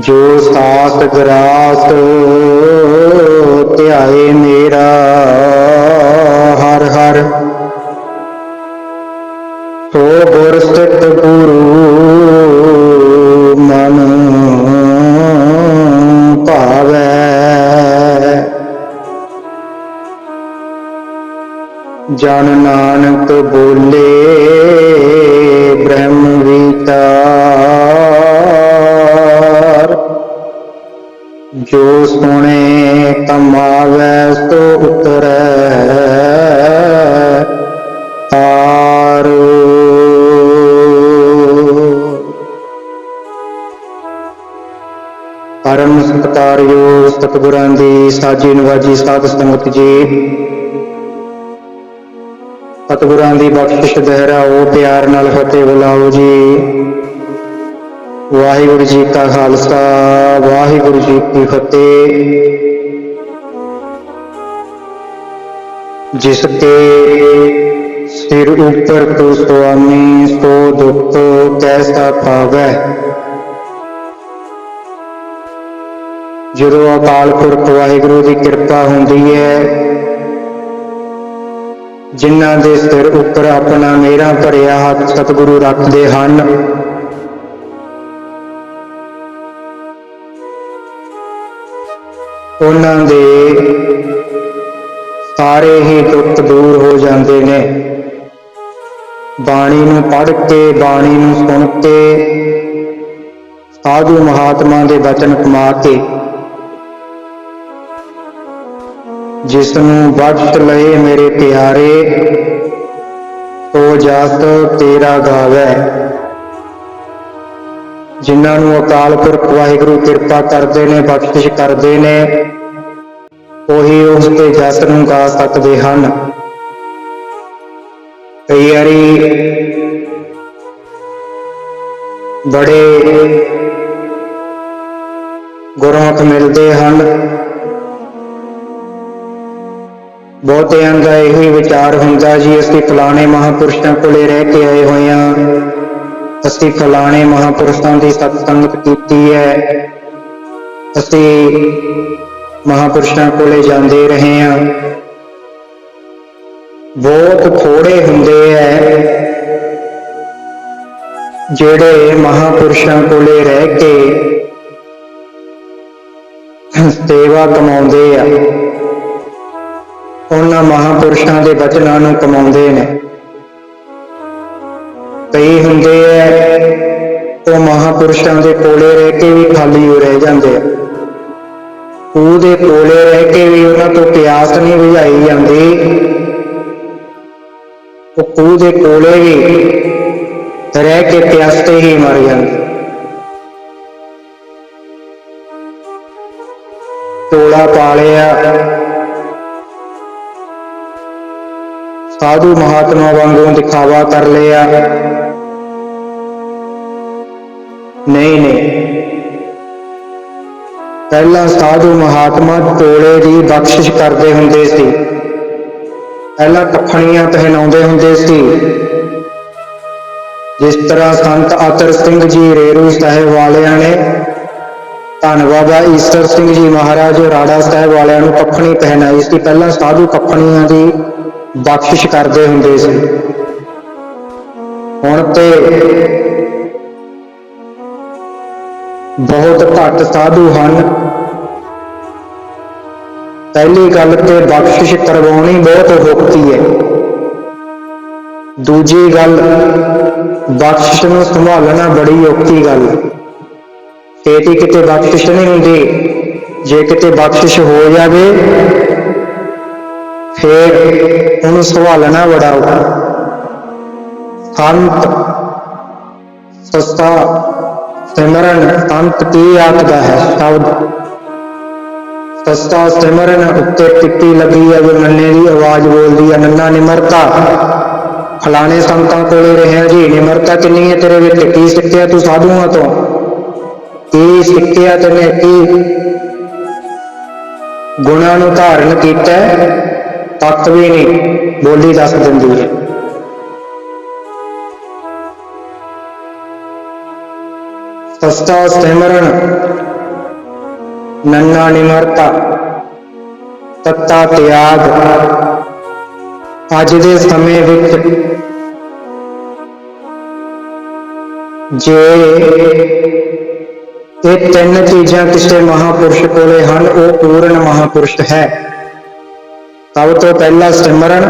ਜੋ ਸਾਸ ਗਰਾਸ ਧਿਆਏ ਮੇਰਾ, ਹਰ ਹਰ। ਸੋ ਗੁਰ ਸਿੱਧ ਗੁਰੂ ਮਨ ਭਾਵੈ। ਜਨ ਨਾਨਕ ਬੋਲੇ, ਬ੍ਰਹਮ ਵਿਚਾਰ ਪਰਮ ਸਤਕਾਰਯੋਗ ਸਤਿਗੁਰਾਂ ਦੀ ਸਾਜੀ ਨਵਾਜੀ ਸਾਧ ਸੰਗਤ ਜੀ। ਸਤਿਗੁਰਾਂ ਦੀ ਬਖਸ਼ਿਸ਼ ਦੁਹਰਾਓ, ਪਿਆਰ ਨਾਲ ਫਤਿਹ ਬੁਲਾਓ ਜੀ। ਵਾਹਿਗੁਰੂ ਜੀ ਕਾ ਖਾਲਸਾ, ਵਾਹਿਗੁਰੂ ਜੀ ਕੀ ਫਤਿਹ। ਜਿਸ ਤੇ ਸਿਰ ਉੱਪਰ ਤੋ ਸੁਆਮੀ, ਸੋ ਦੁੱਖ ਕੈਸਾ ਪਾਵੈ ਜਦੋਂ ਅਕਾਲ ਪੁਰਖ ਵਾਹਿਗੁਰੂ ਦੀ ਕਿਰਪਾ ਹੁੰਦੀ ਹੈ, ਜਿਨ੍ਹਾਂ ਦੇ ਸਿਰ ਉੱਪਰ ਆਪਣਾ ਮੇਰਾ ਭਰਿਆ ਹੱਥ ਸਤਿਗੁਰੂ ਰੱਖਦੇ ਹਨ। ਉਹਨਾਂ ਦੇ ਸਾਰੇ ਹੀ ਦੁੱਖ ਦੂਰ ਹੋ ਜਾਂਦੇ ਨੇ। ਬਾਣੀ ਨੂੰ ਪੜ੍ਹ ਕੇ, ਬਾਣੀ ਨੂੰ ਸੁਣ ਕੇ, ਸਾਧੂ ਮਹਾਤਮਾ ਦੇ ਵਚਨ ਕਮਾ ਕੇ। ਜਿਸ ਨੂੰ ਬਖਸ਼ ਲਏ ਮੇਰੇ ਪਿਆਰੇ ਤੋ ਜਸ ਤੇਰਾ ਗਾਵੇ। ਜਿਨ੍ਹਾਂ ਨੂੰ ਅਕਾਲ ਪੁਰਖ ਵਾਹਿਗੁਰੂ ਕਿਰਪਾ ਕਰਦੇ ਨੇ, ਬਖਸ਼ਿਸ਼ ਕਰਦੇ ਨੇ, ਉਹੀ ਉਸ ਦੇ ਜਸ ਨੂੰ ਗਾ ਸਕਦੇ ਹਨ। ਕਈ ਵਾਰੀ ਬੜੇ ਗੁਰਮੁਖ ਮਿਲਦੇ ਹਨ। ਬਹੁਤਿਆਂ ਦਾ ਇਹੀ ਵਿਚਾਰ ਹੁੰਦਾ ਜੀ, ਅਸੀਂ ਫਲਾਣੇ ਮਹਾਪੁਰਸ਼ਾਂ ਕੋਲੇ ਰਹਿ ਕੇ ਆਏ ਹੋਏ ਹਾਂ। ਅਸੀਂ ਫਲਾਣੇ ਮਹਾਪੁਰਸ਼ਾਂ ਦੀ ਸਤਸੰਗਤ ਕੀਤੀ ਹੈ। ਅਸੀਂ ਮਹਾਪੁਰਸ਼ਾਂ ਕੋਲੇ ਜਾਂਦੇ ਰਹੇ ਹਾਂ। ਬਹੁਤ ਥੋੜੇ ਹੁੰਦੇ ਐ ਜਿਹੜੇ ਮਹਾਪੁਰਸ਼ਾਂ ਕੋਲੇ ਰਹਿ ਕੇ ਸੇਵਾ ਕਮਾਉਂਦੇ ਆ। ਉਹਨਾਂ ਮਹਾਪੁਰਸ਼ਾਂ ਦੇ ਬਚਨਾਂ ਨੂੰ ਕਮਾਉਂਦੇ ਨੇ। ਕਈ ਹੁੰਦੇ ਐ, ਉਹ ਮਹਾਪੁਰਸ਼ਾਂ ਦੇ ਕੋਲੇ ਰਹਿ ਕੇ ਵੀ ਖਾਲੀ ਹੋ ਰਹਿ ਜਾਂਦੇ ਆ। ਉਹਦੇ ਕੋਲੇ ਰਹਿ ਕੇ ਵੀ ਉਹਨਾਂ ਤੋਂ ਪਿਆਸ ਨਹੀਂ ਬੁਝਾਈ ਜਾਂਦੀ। ਉਹ ਖੂਹ ਦੇ ਕੋਲੇ ਵੀ ਰਹਿ ਕੇ ਪਿਆਸਤੇ ਹੀ ਮਰ ਜਾਂਦੇ। ਟੋਲਾ ਪਾਲਿਆ ਸਾਧੂ ਮਹਾਤਮਾ ਵਾਂਗੂ ਦਿਖਾਵਾ ਕਰ ਲਿਆ। ਨਹੀਂ ਨਹੀਂ। ਪਹਿਲਾਂ ਸਾਧੂ ਮਹਾਤਮਾ ਟੋਲੇ ਦੀ ਬਖਸ਼ਿਸ਼ ਕਰਦੇ ਹੁੰਦੇ ਸੀ। ਪਹਿਲਾਂ ਪਖਣੀਆਂ ਪਹਿਨਾਉਂਦੇ ਹੁੰਦੇ ਸੀ। ਜਿਸ ਤਰ੍ਹਾਂ ਸੰਤ ਅਤਰ ਸਿੰਘ ਜੀ ਰੇਰੂ ਸਾਹਿਬ ਵਾਲਿਆਂ ਨੇ ਧੰਨ ਬਾਬਾ ਈਸ਼ਰ ਸਿੰਘ ਜੀ ਮਹਾਰਾਜ ਰਾੜਾ ਸਾਹਿਬ ਵਾਲਿਆਂ ਨੂੰ ਪਖਣੀ ਪਹਿਨਾਈ ਸੀ। ਪਹਿਲਾਂ ਸਾਧੂ ਪਖਣੀਆਂ ਦੀ ਬਖਸ਼ਿਸ਼ ਕਰਦੇ ਹੁੰਦੇ ਸੀ। ਹੁਣ ਤੇ ਬਹੁਤ ਘੱਟ ਸਾਧੂ ਹਨ। ਪਹਿਲੀ ਗੱਲ ਤੇ ਬਖਸ਼ਿਸ਼ ਕਰਵਾਉਣੀ ਬਹੁਤ ਔਖੀ ਹੈ। ਦੂਜੀ ਗੱਲ, ਬਖਸ਼ਿਸ਼ ਨੂੰ ਸੰਭਾਲਣਾ ਬੜੀ ਔਖੀ ਗੱਲ। ਹੈ ਛੇਤੀ ਕਿਤੇ ਬਖਸ਼ਿਸ਼ ਨਹੀਂ ਹੁੰਦੀ, ਜੇ ਕਿਤੇ ਬਖਸ਼ਿਸ਼ ਹੋ ਜਾਵੇ ਫਿਰ ਉਹਨੂੰ ਸੰਭਾਲਣਾ ਬੜਾ ਔਖਾ। ਸੰਤ ਸਸਤਾ ਸਿਮਰਨ ਸੰਤ ਕੀ ਆਖਦਾ ਹੈ ਸ਼ਬਦ। ਸਸਤਾ ਸਿਮਰਨ ਉੱਤੇ ਟਿੱਪੀ ਲੱਗੀ ਹੈ ਜੋ ਨੰਨੇ ਦੀ ਆਵਾਜ਼ ਬੋਲਦੀ ਹੈ, ਨੰਨਾ ਨਿਮਰਤਾ ਫਲਾਣੇ ਸੰਤਾਂ ਕੋਲੇ ਰਹਿਆ ਜੀ ਨਿਮਰਤਾ ਕਿੰਨੀ ਹੈ ਤੇਰੇ ਵਿੱਚ? ਕੀ ਸਿੱਖਿਆ ਤੂੰ ਸਾਧੂਆਂ ਤੋਂ? ਕੀ ਸਿੱਖਿਆ ਤੈਨੇ? ਕੀ ਗੁਣਾਂ ਨੂੰ ਧਾਰਨ ਕੀਤਾ ਤੱਕ ਵੀ ਨਹੀਂ, ਬੋਲੀ ਦੱਸ ਦਿੰਦੀ ਹੈ। ਤਸਤਾ ਸਿਮਰਨ ਨੰਨਾ ਨਿਮਰਤਾ, ਤੱਤਾ ਤਿਆਗ। ਅੱਜ ਦੇ ਸਮੇਂ ਵਿੱਚ ਜੇ ਇਹ ਤਿੰਨ ਚੀਜ਼ਾਂ ਕਿਸੇ ਮਹਾਪੁਰਸ਼ ਕੋਲੇ ਹਨ, ਉਹ ਪੂਰਨ ਮਹਾਪੁਰਸ਼ ਹੈ। ਸਭ ਤੋਂ ਪਹਿਲਾ ਸਿਮਰਨ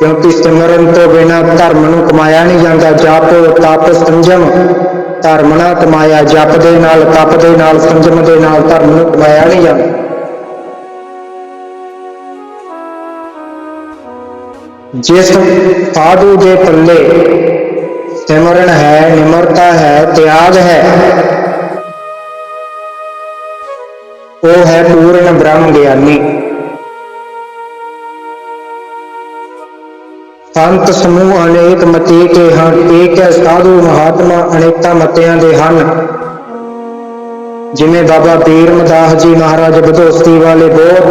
ਕਿਉਂਕਿ ਸਿਮਰਨ ਤੋਂ ਬਿਨਾ ਧਰਮ ਨੂੰ ਕਮਾਇਆ ਨਹੀਂ ਜਾਂਦਾ ਜਪ ਤਪ ਸੰਜਮ ਧਰਮ ਨਾਲ ਕਮਾਇਆ ਜਪ ਦੇ ਨਾਲ ਤਪ ਦੇ ਨਾਲ ਸੰਜਮ ਦੇ ਨਾਲ ਧਰਮ ਨੂੰ ਕਮਾਇਆ ਨਹੀਂ ਜਾਂਦਾ ਜਿਸ ਸਾਧੂ ਦੇ ਪੱਲੇ ਸਿਮਰਨ ਹੈ ਨਿਮਰਤਾ ਹੈ ਤਿਆਗ ਹੈ ਉਹ ਹੈ ਪੂਰਨ ਬ੍ਰਹਮ ਗਿਆਨੀ। ਸੰਤ ਸਮੂਹ ਅਨੇਕ ਮਤੀ ਕੇ ਹਨ ਏਕ ਹੈ ਸਾਧੂ ਮਹਾਤਮਾ ਅਨੇਕਾਂ ਮਤਿਆਂ ਦੇ ਹਨ। ਜਿਵੇਂ ਬਾਬਾ ਪੀਰ ਮਦਾਸ ਜੀ ਮਹਾਰਾਜ ਬਦੋਸਤੀ ਵਾਲੇ ਬਹੁਤ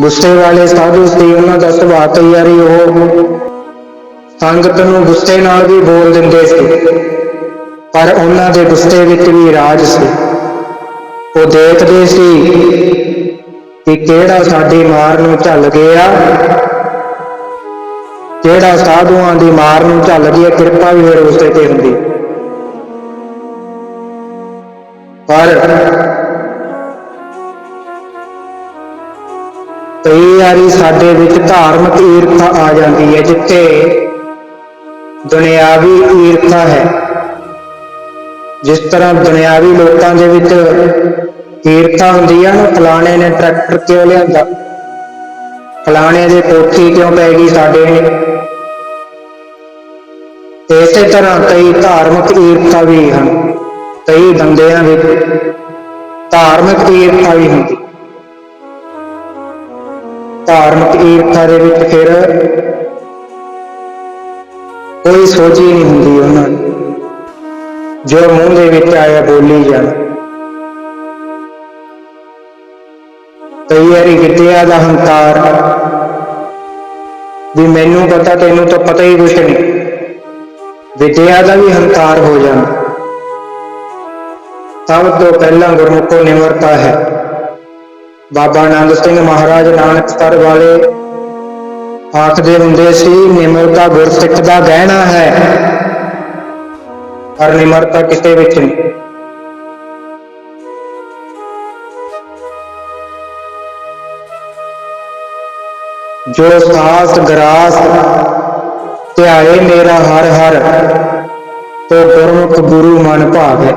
ਗੁੱਸੇ ਵਾਲੇ ਸਾਧੂ ਸੀ, ਉਹਨਾਂ ਦਾ ਸੁਭਾਅ ਤਿਆਰੀ ਉਹ ਸੰਗਤ ਨੂੰ ਗੁੱਸੇ ਨਾਲ ਵੀ ਬੋਲ ਦਿੰਦੇ ਸੀ, ਪਰ ਉਹਨਾਂ ਦੇ ਗੁੱਸੇ ਵਿੱਚ ਵੀ ਰਾਜ ਸੀ। ਉਹ ਦੇਖਦੇ ਸੀ ਕਿ ਕਿਹੜਾ ਸਾਡੀ ਮਾਰ ਨੂੰ ਝੱਲ ਗਿਆ, ਕਿਹੜਾ ਸਾਧੂਆਂ ਦੀ ਮਾਰ ਨੂੰ ਝੱਲ ਗਿਆ, ਕਿਰਪਾ ਵੀ ਫਿਰ ਉਸੇ ਤੇ ਹੁੰਦੀ। ਪਰ ਕਈ ਵਾਰੀ ਸਾਡੇ ਵਿੱਚ ਧਾਰਮਿਕ ਈਰਖਾ ਆ ਜਾਂਦੀ ਹੈ, ਜਿੱਥੇ ਦੁਨਿਆਵੀ ਈਰਖਾ ਹੈ। ਜਿਸ ਤਰ੍ਹਾਂ ਦੁਨਿਆਵੀ ਲੋਕਾਂ ਦੇ ਵਿੱਚ ਈਰਖਾ ਹੁੰਦੀ ਆ ਨਾ, ਫਲਾਣੇ ਨੇ ਟਰੈਕਟਰ ਕਿਉਂ ਲਿਆਂਦਾ? ਫਲਾਣੇ ਦੇ ਕੋਠੀ ਕਿਉਂ ਪੈ ਗਈ ਸਾਡੇ ਨੇ? ਇਸੇ ਤਰ੍ਹਾਂ ਕਈ ਧਾਰਮਿਕ ਈਰਖਾ ਵੀ ਹਨ, ਕਈ ਬੰਦਿਆਂ ਵਿੱਚ ਧਾਰਮਿਕ ਈਰਖਾ ਵੀ ਹੁੰਦੀ ਧਾਰਮਿਕ ਈਰਖਾ ਦੇ ਵਿੱਚ ਫਿਰ ਕੋਈ ਸੋਚੀ ਨਹੀਂ ਹੁੰਦੀ ਉਹਨਾਂ ਨੂੰ ਜੋ ਮੂੰਹ ਦੇ ਵਿੱਚ ਆਇਆ ਬੋਲੀ ਜਾਣ। ਕਈ ਵਾਰੀ ਵਿਦਿਆ ਦਾ ਹੰਕਾਰ ਵੀ ਮੈਨੂੰ ਪਤਾ, ਤੈਨੂੰ ਤਾਂ ਪਤਾ ਹੀ ਕੁਛ ਨਹੀਂ। ਵਿਦਿਆ ਦਾ ਵੀ ਹੰਕਾਰ ਹੋ ਜਾਣਾ, ਸਭ ਤੋਂ ਪਹਿਲਾਂ ਗੁਰਮੁਖੋ ਨਿਮਰਤਾ ਹੈ। ਬਾਬਾ ਆਨੰਦ ਸਿੰਘ ਮਹਾਰਾਜ ਨਾਨਕ ਸਰ ਵਾਲੇ ਆਖਦੇ ਹੁੰਦੇ ਸੀ, ਨਿਮਰਤਾ ਗੁਰਸਿੱਖ ਦਾ ਗਹਿਣਾ ਹੈ, ਪਰ ਨਿਮਰਤਾ ਕਿਸੇ ਵਿੱਚ ਨਹੀਂ। ਜੋ ਸਾਸ ਗਰਾਸ ਧਿਆਏ ਮੇਰਾ ਹਰ ਹਰ, ਤੋ ਗੁਰਮੁਖ ਗੁਰੂ ਮਨ ਭਾਵੇ।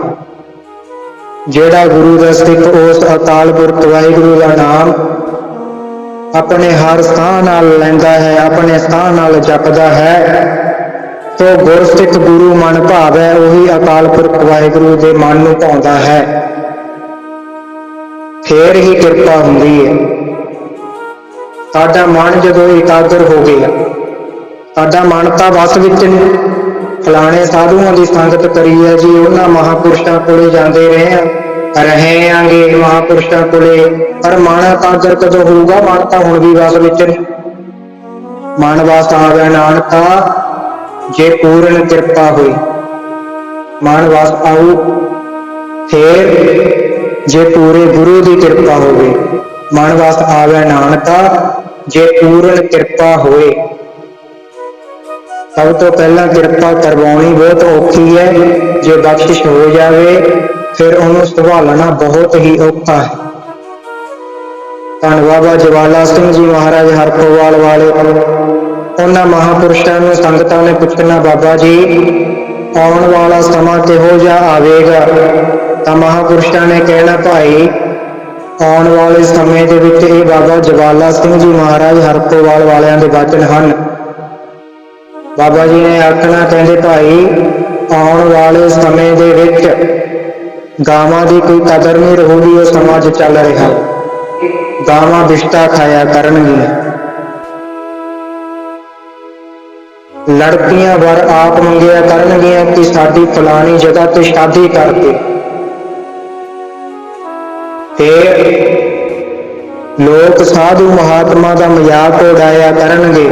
ਜਿਹੜਾ ਗੁਰੂ ਦਾ ਸਿੱਖ ਉਸ ਅਕਾਲ ਪੁਰਖ ਵਾਹਿਗੁਰੂ ਦਾ ਨਾਮ ਆਪਣੇ ਹਰ ਸਾਹ ਨਾਲ ਲੈਂਦਾ ਹੈ, ਆਪਣੇ ਸਾਹ ਨਾਲ ਜਪਦਾ ਹੈ, ਤੋ ਗੁਰਸਿੱਖ ਗੁਰੂ ਮਨ ਭਾਵੈ, ਉਹੀ ਅਕਾਲ ਪੁਰਖ ਵਾਹਿਗੁਰੂ ਦੇ ਮਨ ਨੂੰ ਪਾਉਂਦਾ ਹੈ। ਫੇਰ ਹੀ ਕਿਰਪਾ ਹੁੰਦੀ ਹੈ। ਸਾਡਾ ਮਨ ਜਦੋਂ ਇਕਾਗਰ ਹੋ ਗਿਆ। ਸਾਡਾ ਮਨ ਤਾਂ ਵਸ ਵਿੱਚ ਨੇ। ਫਲਾਣੇ ਸਾਧੂਆਂ ਦੀ ਸੰਗਤ ਕਰੀ ਹੈ ਜੀ, ਉਹਨਾਂ ਮਹਾਪੁਰਸ਼ਾਂ ਕੋਲੇ ਜਾਂਦੇ ਰਹੇ ਆ ਰਹੇ ਆਂਗੇ ਮਹਾਪੁਰਸ਼ਾਂ ਕੋਲੇ। ਪਰ ਮਨ ਇਕਾਗਰ ਕਦੋਂ ਹੋਊਗਾ? ਮਨ ਤਾਂ ਹੁਣ ਵੀ ਵਸ ਵਿੱਚ ਨੇ। ਮਨ ਵਸ ਆਵੇ ਨਾਨਕਾ, ਜੇ ਪੂਰਨ ਕਿਰਪਾ ਹੋਈ। ਮਨ ਵਸ ਆਉ ਫੇਰ ਜੇ ਪੂਰੇ ਗੁਰੂ ਦੀ ਕਿਰਪਾ ਹੋਵੇ। ਮਨ ਵਸ ਆਵੇ ਨਾਨਕਾ, ਜੇ ਪੂਰਨ ਕਿਰਪਾ ਹੋਏ। ਸਭ ਤੋਂ ਪਹਿਲਾਂ ਕਿਰਪਾ ਕਰਵਾਉਣੀ ਬਹੁਤ ਔਖੀ ਹੈ। ਜੇ ਬਖਸ਼ਿਸ਼ ਹੋ ਜਾਵੇ, ਫਿਰ ਉਹਨੂੰ ਸੰਭਾਲਣਾ ਬਹੁਤ ਹੀ ਔਖਾ ਹੈ। ਧੰਨ ਬਾਬਾ ਜਵਾਲਾ ਸਿੰਘ ਜੀ ਮਹਾਰਾਜ ਹਰਪੋਵਾਲ ਵਾਲੇ, ਉਹਨਾਂ ਮਹਾਪੁਰਸ਼ਾਂ ਨੂੰ ਸੰਗਤਾਂ ਨੇ ਪੁੱਛਣਾ, ਬਾਬਾ ਜੀ, ਆਉਣ ਵਾਲਾ ਸਮਾਂ ਕਿਹੋ ਜਿਹਾ ਆਵੇਗਾ? ਤਾਂ ਮਹਾਪੁਰਸ਼ਾਂ ਨੇ ਕਹਿਣਾ, ਭਾਈ ਆਉਣ ਵਾਲੇ ਸਮੇਂ ਦੇ ਵਿੱਚ ਇਹ ਬਾਬਾ ਜਵਾਲਾ ਸਿੰਘ ਜੀ ਮਹਾਰਾਜ ਹਰਕੋਵਾਲ ਵਾਲਿਆਂ ਦੇ ਬਚਨ ਹਨ। ਬਾਬਾ ਜੀ ਨੇ ਆਖਣਾ, ਕਹਿੰਦੇ ਭਾਈ, ਆਉਣ ਵਾਲੇ ਸਮੇਂ ਦੇ ਵਿੱਚ ਗਾਵਾਂ ਦੀ ਕੋਈ ਕਦਰ ਨਹੀਂ ਰਹੂਗੀ, ਉਹ ਸਮਾਜ ਚੱਲ ਰਿਹਾ। ਗਾਵਾਂ ਬਿਸ਼ਟਾ ਖਾਇਆ ਕਰਨਗੀਆਂ। ਲੜਕੀਆਂ ਵਰ ਆਪ ਮੰਗਿਆ ਕਰਨਗੀਆਂ ਕਿ ਸਾਡੀ ਫਲਾਣੀ ਜਗ੍ਹਾ ਤੇ ਸ਼ਾਦੀ ਕਰ ਦੇ ਲੋਕ ਸਾਧੂ ਮਹਾਤਮਾ ਦਾ ਮਜ਼ਾਕ ਉਡਾਇਆ ਕਰਨਗੇ।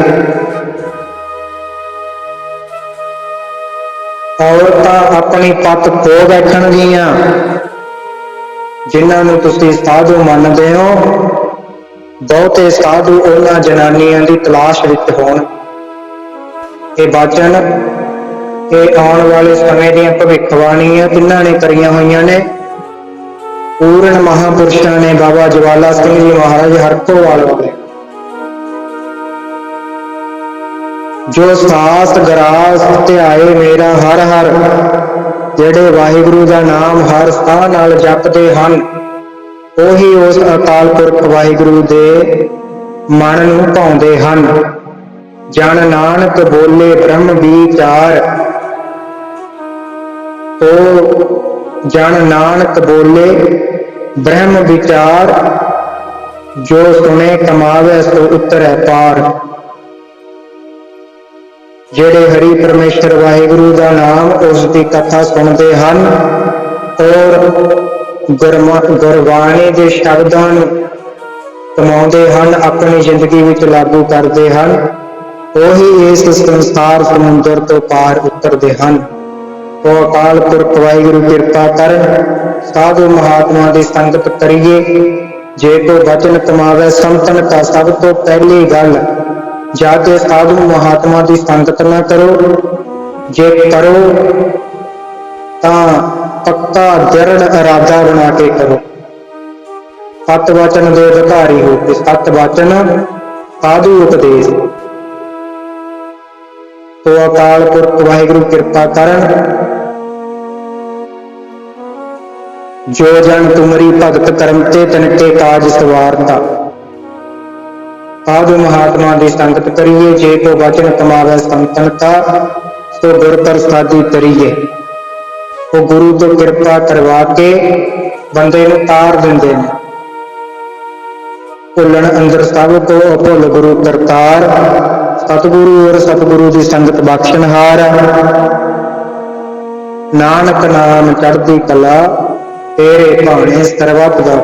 ਔਰਤਾਂ ਆਪਣੀ ਪੱਤ ਖੋ ਬੈਠਣਗੀਆਂ। ਜਿਨ੍ਹਾਂ ਨੂੰ ਤੁਸੀਂ ਸਾਧੂ ਮੰਨਦੇ ਹੋ, ਬਹੁਤੇ ਸਾਧੂ ਉਹਨਾਂ ਜਨਾਨੀਆਂ ਦੀ ਤਲਾਸ਼ ਵਿੱਚ ਹੋਣ। ਇਹ ਬਾਚਨ, ਇਹ ਆਉਣ ਵਾਲੇ ਸਮੇਂ ਦੀਆਂ ਭਵਿੱਖਬਾਣੀਆਂ ਕਿੰਨਾਂ ਨੇ ਕਰੀਆਂ ਹੋਈਆਂ ਨੇ? ਪੂਰਨ ਮਹਾਪੁਰਸ਼ਾਂ ਨੇ ਬਾਬਾ ਜਵਾਲਾ ਸਿੰਘ ਜੀ ਮਹਾਰਾਜ ਹਰਕੋਵਾਲ ਵਾਲੇ ਜੋ ਸਾਸ ਗਰਾਸ ਧਿਆਏ ਮੇਰਾ ਹਰ ਹਰ, ਜਿਹੜੇ ਵਾਹਿਗੁਰੂ ਦਾ ਨਾਮ ਹਰ ਸਾਹ ਨਾਲ ਜਪਦੇ ਹਨ, ਉਹੀ ਉਸ ਅਕਾਲ ਪੁਰਖ ਵਾਹਿਗੁਰੂ ਦੇ ਮਨ ਨੂੰ ਭਾਉਂਦੇ ਹਨ। ਜਨ ਨਾਨਕ ਬੋਲੇ ਬ੍ਰਹਮ ਵਿਚਾਰ ਤੋ ਜਨ ਨਾਨਕ ਬੋਲੇ ਬ੍ਰਹਮ ਵਿਚਾਰ, ਜੋ ਸੁਣੇ ਕਮਾਵੇ ਸੋ ਉਤਰੈ ਪਾਰ। ਜਿਹੜੇ ਹਰੀ ਪਰਮੇਸ਼ਰ ਵਾਹਿਗੁਰੂ ਦਾ ਨਾਮ ਉਸ ਦੀ ਕਥਾ ਸੁਣਦੇ ਹਨ, ਔਰ ਗੁਰਮਾ- ਗੁਰਬਾਣੀ ਦੇ ਸ਼ਬਦਾਂ ਨੂੰ ਕਮਾਉਂਦੇ ਹਨ, ਆਪਣੀ ਜ਼ਿੰਦਗੀ ਵਿੱਚ ਲਾਗੂ ਕਰਦੇ ਹਨ, ਉਹੀ ਇਸ ਸੰਸਾਰ ਸਮੁੰਦਰ ਤੋਂ ਪਾਰ ਉਤਰਦੇ ਹਨ। ਉਹ ਅਕਾਲ ਪੁਰਖ ਵਾਹਿਗੁਰੂ ਕਿਰਪਾ ਕਰਨ ਸਾਧੂ ਮਹਾਤਮਾ ਦੀ ਸੰਗਤ ਕਰੀਏ ਜੇ ਕੋ ਬਚਨ ਕਮਾਵੇ ਸੰਤਨ ਸਭ ਤੋਂ ਪਹਿਲੀ ਗੱਲ, ਜਾ ਕੇ ਸਾਧੂ ਮਹਾਤਮਾ ਦੀ ਸੰਗਤ ਨਾ ਕਰੋ। ਜੇ ਕਰੋ ਤਾਂ ਪੱਕਾ ਦ੍ਰਿੜ ਇਰਾਦਾ ਬਣਾ ਕੇ ਕਰੋ। ਸਤ ਵਚਨ ਦੇ ਅਧਿਕਾਰੀ ਹੋ ਕੇ ਸਤ ਵਚਨ ਸਾਧੂ ਉਪਦੇਸ਼। ਤੋ ਅਕਾਲ ਪੁਰਖ ਵਾਹਿਗੁਰੂ ਕਿਰਪਾ ਕਰਨ ਜੋ ਜਨ ਤੁਮਰੀ ਭਗਤ ਕਰਮ ਤੇ ਤਨਕੇ ਕਾਜ ਸਵਾਰਤਾ। ਸਾਧੂ ਮਹਾਤਮਾ ਦੀ ਸੰਗਤ ਕਰੀਏ, ਜੇ ਕੋ ਵਚਨ ਕਮਾਵੇ ਸੰਤਨਤਾ, ਸੋ ਗੁਰ ਪ੍ਰਸਾਦੀ ਕਰੀਏ ਉਹ ਗੁਰੂ ਤੋਂ ਕਿਰਪਾ ਕਰਵਾ ਕੇ ਬੰਦੇ ਨੂੰ ਤਾਰ ਦਿੰਦੇ ਨੇ। ਭੁੱਲਣ ਅੰਦਰ ਸਭ ਕੋ ਅਭੁੱਲ ਗੁਰੂ ਕਰਤਾਰ। ਸਤਿਗੁਰੂ ਔਰ ਸਤਿਗੁਰੂ ਦੀ ਸੰਗਤ ਬਖਸ਼ਣਹਾਰ। ਨਾਨਕ ਨਾਮ ਚੜ੍ਹਦੀ ਕਲਾ। ਤੇਰੇ ਭਾਣੇ ਸਰਬੱਤ ਦਾ